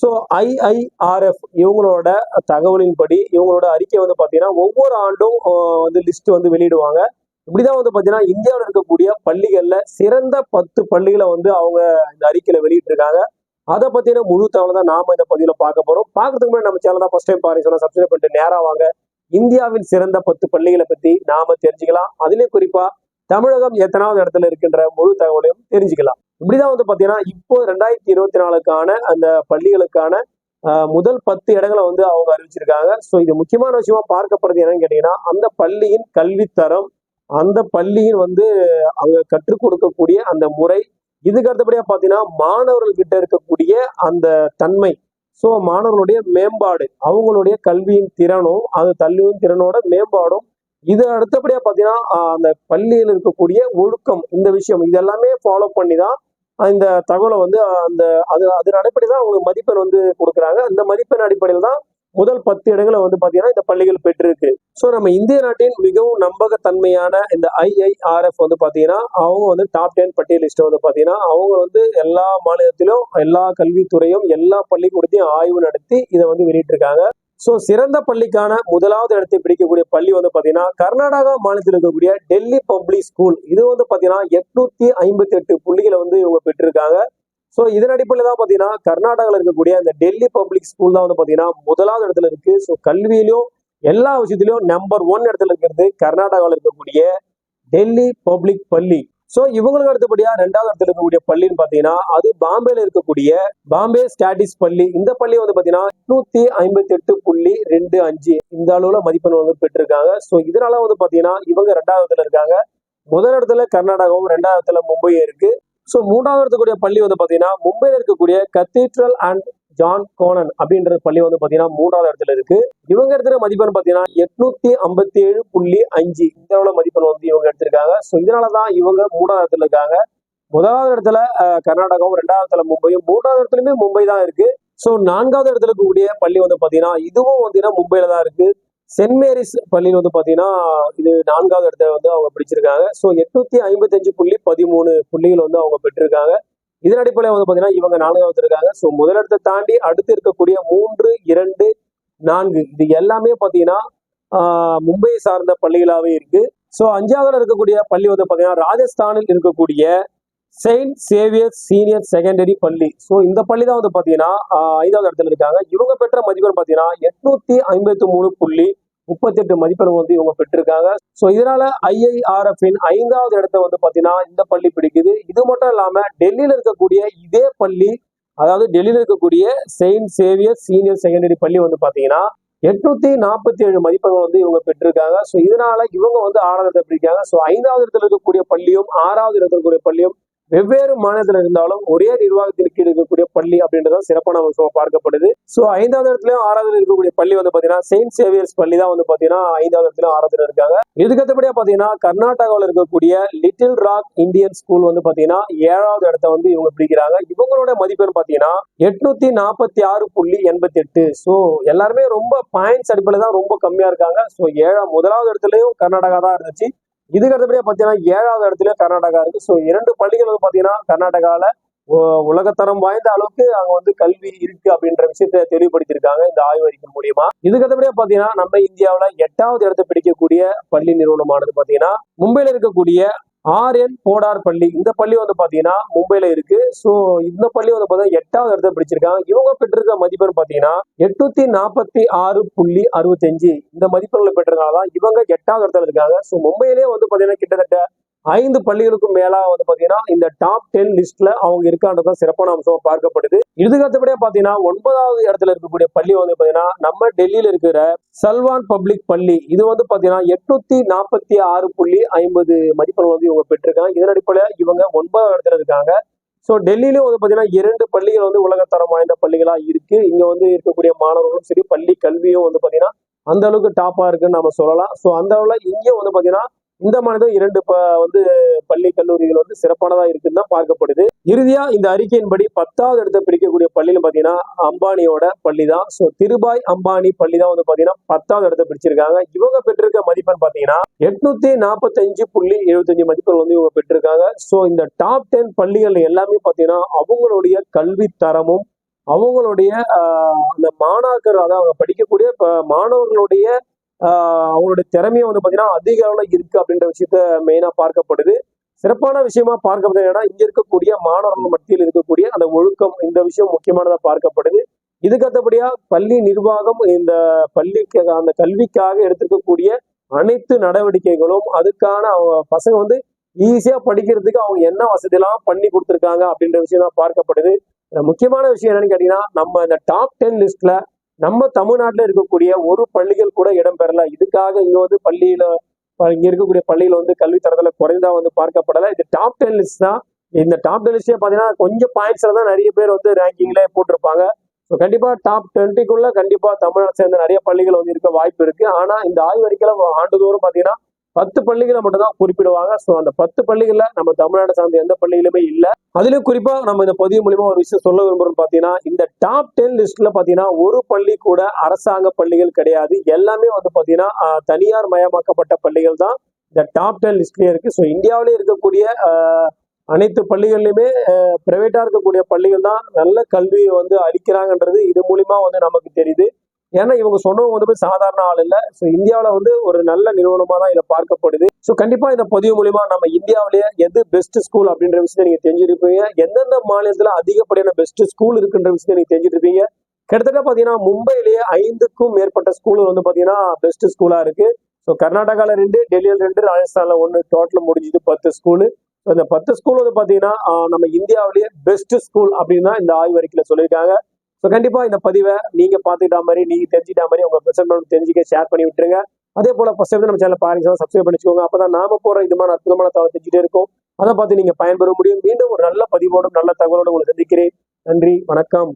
So IIRF இவங்களோட தகவலின்படி இவங்களோட அறிக்கை வந்து பார்த்தீங்கன்னா ஒவ்வொரு ஆண்டும் வந்து லிஸ்ட் வந்து வெளியிடுவாங்க. இப்படிதான் வந்து பார்த்தீங்கன்னா இந்தியாவில் இருக்கக்கூடிய பள்ளிகளில் சிறந்த பத்து பள்ளிகளை வந்து அவங்க இந்த அறிக்கையில வெளியிட்டிருக்காங்க. அதை பத்தின முழு தகவல் தான் நாம இந்த பதிவில் பார்க்க போறோம். பார்க்கறதுக்கு முன்னாடி நம்ம சேனல் தான் ஃபர்ஸ்ட் டைம் பாருங்க. சொன்னா சப்ஸ்கிரைப் பண்ணிட்டு நேரா வாங்க. இந்தியாவின் சிறந்த பத்து பள்ளிகளை பத்தி நாம தெரிஞ்சுக்கலாம். அதிலே குறிப்பா தமிழகம் எத்தனாவது இடத்துல இருக்கின்ற முழு தகவலையும் தெரிஞ்சுக்கலாம். இப்படிதான் வந்து பாத்தீங்கன்னா இப்போ ரெண்டாயிரத்தி இருபத்தி நாலுக்கான அந்த பள்ளிகளுக்கான முதல் பத்து இடங்களை வந்து அவங்க அறிவிச்சிருக்காங்க. ஸோ இது முக்கியமான விஷயமா பார்க்கப்படுறது என்னன்னு கேட்டீங்கன்னா அந்த பள்ளியின் கல்வித்தரம் அந்த பள்ளியின் வந்து அவங்க கற்றுக் கொடுக்கக்கூடிய அந்த முறை இதுக்கு அடுத்தபடியா பாத்தீங்கன்னா மாணவர்கள் கிட்ட இருக்கக்கூடிய அந்த தன்மை. ஸோ மாணவர்களுடைய மேம்பாடு அவங்களுடைய கல்வியின் திறனும் அது கல்வியின் திறனோட மேம்பாடும் இது அடுத்தபடியா பாத்தீங்கன்னா அந்த பள்ளியில் இருக்கக்கூடிய ஒழுக்கம் இந்த விஷயம் இது எல்லாமே ஃபாலோ பண்ணி தான் இந்த தகவலை வந்து அந்த அது அதன் அடிப்படையில் தான் அவங்களுக்கு மதிப்பெண் வந்து கொடுக்குறாங்க. அந்த மதிப்பெண் அடிப்படையில் தான் முதல் பத்து இடங்களை வந்து பார்த்தீங்கன்னா இந்த பள்ளிகள் பெற்றிருக்கு. ஸோ நம்ம இந்திய நாட்டின் மிகவும் நம்பகத்தன்மையான இந்த ஐஐஆர்எஃப் வந்து பார்த்தீங்கன்னா அவங்க வந்து டாப் டென் பட்டியல் வந்து பார்த்தீங்கன்னா அவங்க வந்து எல்லா மாநிலத்திலும் எல்லா கல்வித்துறையும் எல்லா பள்ளிக்கூடத்தையும் ஆய்வு நடத்தி இதை வந்து வெளியிட்டிருக்காங்க. ஸோ சிறந்த பள்ளிக்கான முதலாவது இடத்தை பிடிக்கக்கூடிய பள்ளி வந்து பார்த்தீங்கன்னா கர்நாடகா மாநிலத்தில் இருக்கக்கூடிய டெல்லி பப்ளிக் ஸ்கூல். இது வந்து பார்த்தீங்கன்னா எட்நூத்தி ஐம்பத்தி எட்டு புள்ளிகளை வந்து இவங்க பெற்றிருக்காங்க. ஸோ இதன் அடிப்படையில் தான் பார்த்தீங்கன்னா கர்நாடகாவில் இருக்கக்கூடிய அந்த டெல்லி பப்ளிக் ஸ்கூல் தான் வந்து பார்த்தீங்கன்னா முதலாவது இடத்துல இருக்கு. ஸோ கல்வியிலும் எல்லா விஷயத்திலையும் நம்பர் ஒன் இடத்துல இருக்கிறது கர்நாடகாவில் இருக்கக்கூடிய டெல்லி பப்ளிக் பள்ளி. ஸோ இவங்களுக்கு அடுத்தபடியா ரெண்டாவது இடத்துல இருக்கக்கூடிய பள்ளின்னு பார்த்தீங்கன்னா அது பாம்பேல இருக்கக்கூடிய பாம்பே ஸ்டாட்டிஸ் பள்ளி. இந்த பள்ளி வந்து பார்த்தீங்கன்னா நூத்தி ஐம்பத்தி எட்டு புள்ளி ரெண்டு அஞ்சு இந்த அளவுல மதிப்பெண் வந்து பெற்றிருக்காங்க. ஸோ இதனால வந்து பார்த்தீங்கன்னா இவங்க ரெண்டாவது இடத்துல இருக்காங்க. முதல் இடத்துல கர்நாடகாவும் ரெண்டாவது இடத்துல மும்பையும் இருக்கு. ஸோ மூன்றாவது இருக்கக்கூடிய பள்ளி வந்து பார்த்தீங்கன்னா மும்பையில் இருக்கக்கூடிய கத்தீட்ரல் அண்ட் ஜான் கோனன் அப்படின்ற பள்ளி வந்து பாத்தீங்கன்னா மூன்றாவது இடத்துல இருக்கு. இவங்க எடுத்துற மதிப்பெண் பார்த்தீங்கன்னா எட்நூத்தி ஐம்பத்தி ஏழு புள்ளி அஞ்சு. இந்த அளவுல மதிப்பெண் வந்து இவங்க எடுத்திருக்காங்க. ஸோ இதனால தான் இவங்க மூன்றாவது இடத்துல இருக்காங்க. முதலாவது இடத்துல கர்நாடகாவும் ரெண்டாவது இடத்துல மும்பையும் மூன்றாவது இடத்துலயுமே மும்பை தான் இருக்கு. ஸோ நான்காவது இடத்துல இருக்கக்கூடிய பள்ளி வந்து பாத்தீங்கன்னா இதுவும் பாத்தீங்கன்னா மும்பையில தான் இருக்கு. சென்ட் மேரிஸ் பள்ளியில் வந்து பார்த்தீங்கன்னா இது நான்காவது இடத்த வந்து அவங்க பிடிச்சிருக்காங்க. ஸோ எட்நூத்தி ஐம்பத்தஞ்சு புள்ளி பதிமூணு புள்ளிகள் வந்து அவங்க பெற்றிருக்காங்க. இதன் அடிப்படையில் வந்து பார்த்தீங்கன்னா இவங்க நான்காவது இருக்காங்க ஸோ முதலிடத்தை தாண்டி அடுத்து இருக்கக்கூடிய மூன்று இரண்டு நான்கு இது எல்லாமே பார்த்தீங்கன்னா மும்பையை மும்பை சார்ந்த பள்ளிகளாகவே இருக்கு. ஸோ அஞ்சாவதுல இருக்கக்கூடிய பள்ளி வந்து பார்த்தீங்கன்னா ராஜஸ்தானில் இருக்கக்கூடிய செயின்ட் சேவியர் சீனியர் செகண்டரி பள்ளி. ஸோ இந்த பள்ளி தான் வந்து பார்த்தீங்கன்னா ஐந்தாவது இடத்துல இருக்காங்க. இவங்க பெற்ற மதிப்பெண் பார்த்தீங்கன்னா எட்நூத்தி ஐம்பத்தி மூணு புள்ளி முப்பத்தெட்டு மதிப்பெண் வந்து இவங்க பெற்றிருக்காங்க. ஸோ இதனால ஐஐஆர்எஃப் இன் ஐந்தாவது இடத்த வந்து பார்த்தீங்கன்னா இந்த பள்ளி பிடிக்குது. இது மட்டும் இல்லாம டெல்லியில இருக்கக்கூடிய இதே பள்ளி அதாவது டெல்லியில இருக்கக்கூடிய செயின்ட் சேவியர் சீனியர் செகண்டரி பள்ளி வந்து பாத்தீங்கன்னா எட்நூத்தி நாற்பத்தி ஏழு மதிப்பெண்கள் வந்து இவங்க பெற்றிருக்காங்க. ஸோ இதனால இவங்க வந்து ஆறாவது இடத்துல பிடிக்காங்க ஸோ ஐந்தாவது இடத்துல இருக்கக்கூடிய பள்ளியும் ஆறாவது இடத்துல இருக்கக்கூடிய பள்ளியும் வெவ்வேறு மாநிலத்தில் இருந்தாலும் ஒரே நிர்வாகத்திற்கு கீழ் இருக்கக்கூடிய பள்ளி அப்படின்றதான் சிறப்பான அம்சமாக பார்க்கப்படுது. ஸோ ஐந்தாவது இடத்துலயும் ஆறாவது இருக்கக்கூடிய பள்ளி வந்து பாத்தீங்கன்னா செயின்ட் சேவியர்ஸ் பள்ளி தான் வந்து பாத்தீங்கன்னா ஐந்தாவது இடத்துல ஆறாவது இருக்காங்க. இதுக்கு பாத்தீங்கன்னா கர்நாடகாவில் இருக்கக்கூடிய லிட்டில் ராக் இந்தியன் ஸ்கூல் வந்து பாத்தீங்கன்னா ஏழாவது இடத்த வந்து இவங்க பிடிக்கிறாங்க. இவங்களோட மதிப்பெண் பாத்தீங்கன்னா எட்நூத்தி நாற்பத்தி ஆறு புள்ளி எண்பத்தி எட்டு. ஸோ எல்லாருமே ரொம்ப பாயிண்ட்ஸ் அடிப்படையில் தான் ரொம்ப கம்மியா இருக்காங்க. ஸோ ஏழாம் முதலாவது இடத்துலயும் கர்நாடகா தான் இருந்துச்சு. இதுக்கு அடுத்தபடியா பாத்தீங்கன்னா ஏழாவது இடத்துலயும் கர்நாடகா இருக்கு. ஸோ இரண்டு பள்ளிகள் வந்து பாத்தீங்கன்னா கர்நாடகால உலகத்தரம் வாய்ந்த அளவுக்கு அங்க வந்து கல்வி இருக்கு அப்படின்ற விஷயத்த தெளிவுபடுத்தியிருக்காங்க இந்த ஆய்வு அறிக்கை மூலியமா. இதுக்கடுத்தபடியா பாத்தீங்கன்னா நம்ம இந்தியாவில எட்டாவது இடத்தை பிடிக்கக்கூடிய பள்ளி நிறுவனமானது பாத்தீங்கன்னா மும்பையில இருக்கக்கூடிய ஆர்என் போடார் பள்ளி. இந்த பள்ளி வந்து பாத்தீங்கன்னா மும்பையில இருக்கு. ஸோ இந்த பள்ளி வந்து பாத்தீங்கன்னா எட்டாவது இடத்தை பிடிச்சிருக்காங்க. இவங்க பெற்றிருக்க மதிப்பெண் பாத்தீங்கன்னா எட்நூத்தி நாற்பத்தி ஆறு புள்ளி அறுபத்தஞ்சு இந்த மதிப்பெண்களை பெற்றதுனால தான் இவங்க எட்டாவது இடத்துல இருக்காங்க. ஸோ மும்பையிலேயே வந்து பாத்தீங்கன்னா கிட்டத்தட்ட ஐந்து பள்ளிகளுக்கும் மேலாக வந்து பார்த்தீங்கன்னா இந்த டாப் டென் லிஸ்ட்ல அவங்க இருக்கான்றதான் சிறப்பான அம்சம் பார்க்கப்படுது. இதுக்கு பார்த்தீங்கன்னா ஒன்பதாவது இடத்துல இருக்கக்கூடிய பள்ளி வந்து பார்த்தீங்கன்னா நம்ம டெல்லியில் இருக்கிற சல்வான் பப்ளிக் பள்ளி. இது வந்து பார்த்தீங்கன்னா எட்நூத்தி நாற்பத்தி ஆறு புள்ளி ஐம்பது மதிப்பெண் வந்து இவங்க பெற்றிருக்காங்க. இதன் அடிப்படையில் இவங்க ஒன்பதாவது இடத்துல இருக்காங்க. ஸோ டெல்லியிலும் வந்து பார்த்தீங்கன்னா இரண்டு பள்ளிகள் வந்து உலகத்தரம் வாய்ந்த பள்ளிகளாக இருக்கு. இங்கே வந்து இருக்கக்கூடிய மாணவர்களும் சரி பள்ளி கல்வியும் வந்து பார்த்தீங்கன்னா அந்த அளவுக்கு டாப்பாக இருக்குன்னு நம்ம சொல்லலாம். ஸோ அந்த அளவில் இங்கேயும் வந்து பார்த்தீங்கன்னா இந்த மாநிலம் இரண்டு ப வந்து பள்ளி கல்லூரிகள் வந்து சிறப்பானதா இருக்குன்னு தான் பார்க்கப்படுது. இறுதியா இந்த அறிக்கையின்படி பத்தாவது இடத்தை பிடிக்கக்கூடிய பள்ளின்னு பாத்தீங்கன்னா அம்பானியோட பள்ளி தான் ஸோ திருபாய் அம்பானி பள்ளி தான் வந்து பாத்தீங்கன்னா பத்தாவது இடத்தை பிடிச்சிருக்காங்க. இவங்க பெற்றிருக்க மதிப்பெண் பாத்தீங்கன்னா எட்நூத்தி நாற்பத்தஞ்சு புள்ளி எழுபத்தஞ்சு மதிப்பெண் வந்து இவங்க பெற்றிருக்காங்க. ஸோ இந்த டாப் டென் பள்ளிகள் எல்லாமே பாத்தீங்கன்னா அவங்களுடைய கல்வி தரமும் அவங்களுடைய அந்த மாணாக்கர் அதாவது அவங்க படிக்கக்கூடிய ப- மாணவர்களுடைய அவங்களுடைய திறமையை வந்து பார்த்தீங்கன்னா அதிக அளவில் இருக்கு அப்படின்ற விஷயத்த மெயினாக பார்க்கப்படுது. சிறப்பான விஷயமா பார்க்கப்படுது ஏன்னா இங்க இருக்கக்கூடிய மாணவர்கள் மத்தியில் இருக்கக்கூடிய அந்த ஒழுக்கம் இந்த விஷயம் முக்கியமானதாக பார்க்கப்படுது. இதுக்கு பள்ளி நிர்வாகம் இந்த பள்ளிக்கு அந்த கல்விக்காக எடுத்திருக்கக்கூடிய அனைத்து நடவடிக்கைகளும் அதுக்கான அவங்க பசங்க வந்து ஈஸியா படிக்கிறதுக்கு அவங்க என்ன வசதியெல்லாம் பண்ணி கொடுத்துருக்காங்க அப்படின்ற விஷயம் தான் பார்க்கப்படுது. முக்கியமான விஷயம் என்னன்னு கேட்டீங்கன்னா நம்ம இந்த டாப் டென் லிஸ்ட்ல நம்ம தமிழ்நாட்டில் இருக்கக்கூடிய ஒரு பள்ளிகள் கூட இடம்பெறல. இதுக்காக இங்க வந்து பள்ளியில இங்க இருக்கக்கூடிய பள்ளிகள் வந்து கல்வி தரத்துல குறைந்தா வந்து பார்க்கப்படல. இது டாப் டென் லிஸ்ட் தான். இந்த டாப் டென் லிஸ்டே பாத்தீங்கன்னா கொஞ்சம் பாயிண்ட்ஸ்ல தான் நிறைய பேர் வந்து ரேங்கிங்ல போட்டிருப்பாங்க. ஸோ கண்டிப்பா டாப் டுவெண்ட்டிக்குள்ள கண்டிப்பா தமிழ்நாடு சேர்ந்த நிறைய பள்ளிகள் வந்து இருக்க வாய்ப்பு இருக்கு. ஆனா இந்த ஆய்வறிக்கையில ஆண்டுதோறும் பாத்தீங்கன்னா பத்து பள்ளிகளை மட்டும் தான் குறிப்பிடுவாங்க. ஸோ அந்த பத்து பள்ளிகளில் நம்ம தமிழ்நாடு சார்ந்த எந்த பள்ளியிலுமே இல்லை. அதுலேயும் குறிப்பாக நம்ம இந்த பதிவு மூலிமா ஒரு விஷயம் சொல்ல விரும்புகிறோம் பார்த்தீங்கன்னா இந்த டாப் டென் லிஸ்ட்டில் பார்த்தீங்கன்னா ஒரு பள்ளி கூட அரசாங்க பள்ளிகள் கிடையாது. எல்லாமே வந்து பார்த்தீங்கன்னா தனியார் மயமாக்கப்பட்ட பள்ளிகள் தான் இந்த டாப் டென் லிஸ்ட்லேயே இருக்குது ஸோ இந்தியாவிலே இருக்கக்கூடிய அனைத்து பள்ளிகள்லையுமே பிரைவேட்டாக இருக்கக்கூடிய பள்ளிகள் தான் நல்ல கல்வியை வந்து அளிக்கிறாங்கன்றது இது மூலிமா வந்து நமக்கு தெரியுது. ஏன்னா இவங்க சொன்னவங்க வந்து போய் சாதாரண ஆள் இல்லை. ஸோ இந்தியாவில் வந்து ஒரு நல்ல நிறுவனமாக தான் இதை பார்க்கப்படுது. ஸோ கண்டிப்பாக இந்த பதிவு மூலிமா நம்ம இந்தியாவிலேயே எது பெஸ்ட் ஸ்கூல் அப்படின்ற விஷயத்தை நீங்கள் தெரிஞ்சிருப்பீங்க. எந்தெந்த மாநிலத்தில் அதிகப்படியான பெஸ்ட் ஸ்கூல் இருக்குன்ற விஷயத்தை நீங்கள் தெரிஞ்சிருப்பீங்க. கிட்டத்தட்ட பார்த்தீங்கன்னா மும்பையிலேயே ஐந்துக்கும் மேற்பட்ட ஸ்கூல் வந்து பார்த்தீங்கன்னா பெஸ்ட் ஸ்கூலாக இருக்கு. ஸோ கர்நாடகாவில் ரெண்டு டெல்லியில் ரெண்டு ராஜஸ்தானில் ஒன்று டோட்டல் முடிஞ்சது பத்து ஸ்கூலு இந்த பத்து ஸ்கூல் வந்து பார்த்தீங்கன்னா நம்ம இந்தியாவிலேயே பெஸ்ட் ஸ்கூல் அப்படின்னு தான் இந்த ஆய்வறிக்கையில் சொல்லியிருக்காங்க. ஸோ கண்டிப்பா இந்த பதிவை நீங்க பாத்துக்கிட்ட மாதிரி நீங்க தெரிஞ்சுக்கிட்ட மாதிரி உங்க பெர்சன் தெரிஞ்சுக்க ஷேர் பண்ணி விட்டுருங்க. அதே போல ஃபர்ஸ்ட் நம்ம சேனல் பாருங்க சப்ஸ்கிரைப் பண்ணிச்சுக்கோங்க. அப்பதான் நாம போற இதுமான அற்புதமான தகவல் தெரிஞ்சுட்டே இருக்கும். அதை பார்த்து நீங்க பயன்பெற முடியும். மீண்டும் ஒரு நல்ல பதிவோடும் நல்ல தகவலோடு உங்களை சந்திக்கிறேன். நன்றி வணக்கம்.